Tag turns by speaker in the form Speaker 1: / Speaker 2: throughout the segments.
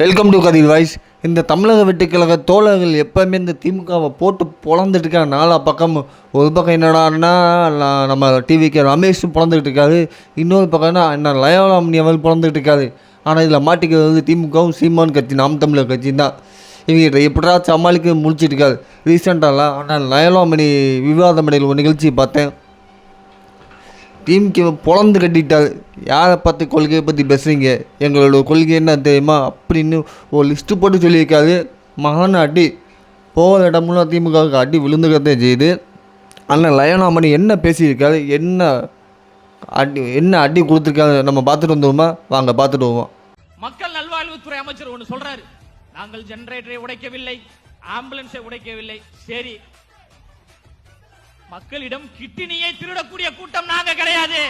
Speaker 1: Welcome to Kathir voice இந்த தமிழக வெட்டுக்கழக தோழர்கள் எப்போவுமே இந்த திமுகவை போட்டு பொழந்துட்டு இருக்காங்க நாலா பக்கம் ஒரு பக்கம் என்னடான்னா நான் நம்ம டிவிக்கு ரமேஷ் பிறந்துகிட்டு இருக்காரு. இன்னொரு பக்கம்னா என்ன லயோலாமணி அவர் பிறந்துகிட்டு இருக்காரு. ஆனால் இதில் மாட்டிக்கிறது வந்து திமுகவும் சீமான் கட்சி நாம் தமிழர் கட்சி தான். இவங்க எப்படா சமாளிக்க முடிச்சிட்டு இருக்காரு? ரீசெண்டாலாம் ஆனால் லயோலாமணி விவாதம் இடையில் ஒரு நிகழ்ச்சி பார்த்தேன். டீமுக்கு பொழந்து கட்டிட்டார் யாரை பார்த்து கொள்கையை பற்றி பேசுகிறீங்க எங்களோட கொள்கை என்ன தெரியுமா? அப்படின்னு ஒரு லிஸ்ட்டு போட்டு சொல்லியிருக்காரு. மகான அடி போகிற இடமெல்லாம் திமுகவுக்கு அடி விழுந்துக்கிறதே செய்யுது ஆனால் லயனாமணி என்ன பேசியிருக்காரு? என்ன அடி என்ன அடி கொடுத்துருக்காரு? நம்ம பார்த்துட்டு வந்துருவோமா? வாங்க பார்த்துட்டு வருவோம்.
Speaker 2: மக்கள் நல்வாழ்வுத்துறை அமைச்சர் ஒன்று சொல்கிறாரு நாங்கள் ஜென்ரேட்டரை உடைக்கவில்லை ஆம்புலன்ஸை உடைக்கவில்லை. சரி மக்களிடம் கிட்டினியை திருடக்கூடிய கூட்டம் நாங்க கிடையாது.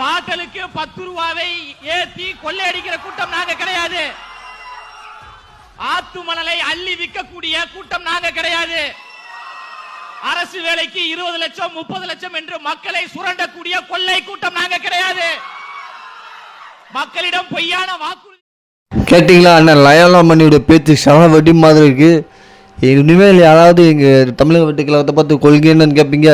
Speaker 2: பாட்டலுக்கு பத்து ரூபாவை ஏத்தி கொள்ளையடிக்கிற கூட்டம் நாங்க கிடையாது. ஆத்து மணலை அள்ளி விற்கக்கூடிய கூட்டம் நாங்க கிடையாது. அரசு வேலைக்கு இருபது லட்சம் முப்பது லட்சம் என்று மக்களை சுரண்டக்கூடிய கொள்ளை கூட்டம் நாங்க கிடையாது. மக்களிடம் பொய்யான வாக்குறுதி
Speaker 1: கேட்டிங்களா அண்ணன்? லயலாமணியோட பேச்சு சம வெடி மாதிரி இருக்குது இனிமேல் யாராவது எங்கள் தமிழக வெட்டுக்கழகத்தை பார்த்து கொள்கை என்னன்னு கேட்பீங்க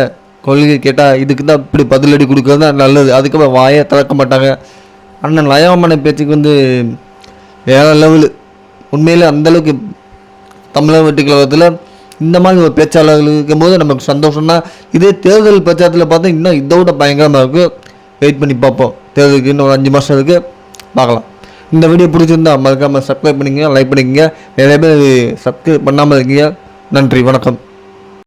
Speaker 1: கொள்கை கேட்டால் இதுக்கு தான் இப்படி பதிலடி கொடுக்கறது தான் நல்லது அதுக்கப்புறம் வாயை திறக்க மாட்டாங்க. அண்ணன் லயலாமணி பேச்சுக்கு வந்து வேற லெவலு. உண்மையிலே அந்தளவுக்கு தமிழக வெட்டுக்கழகத்தில் இந்த மாதிரி ஒரு பேச்சாளர்கள் இருக்கும்போது நமக்கு சந்தோஷம்னா இதே தேர்தல் பிரச்சாரத்தில் பார்த்தா இன்னும் இதை விட பயங்கரமாக இருக்குது வெயிட் பண்ணி பார்ப்போம். தேர்தலுக்கு இன்னும் ஒரு அஞ்சு மாதம் இருக்குது பார்க்கலாம். இந்த வீடியோ பிடிச்சிருந்தா மறக்காமல் சப்ஸ்கிரைப் பண்ணிக்கங்க லைக் பண்ணிக்கங்க. நிறைய பேர் சப்ஸ்கிரைப் பண்ணாமல் இருக்கீங்க. நன்றி வணக்கம்.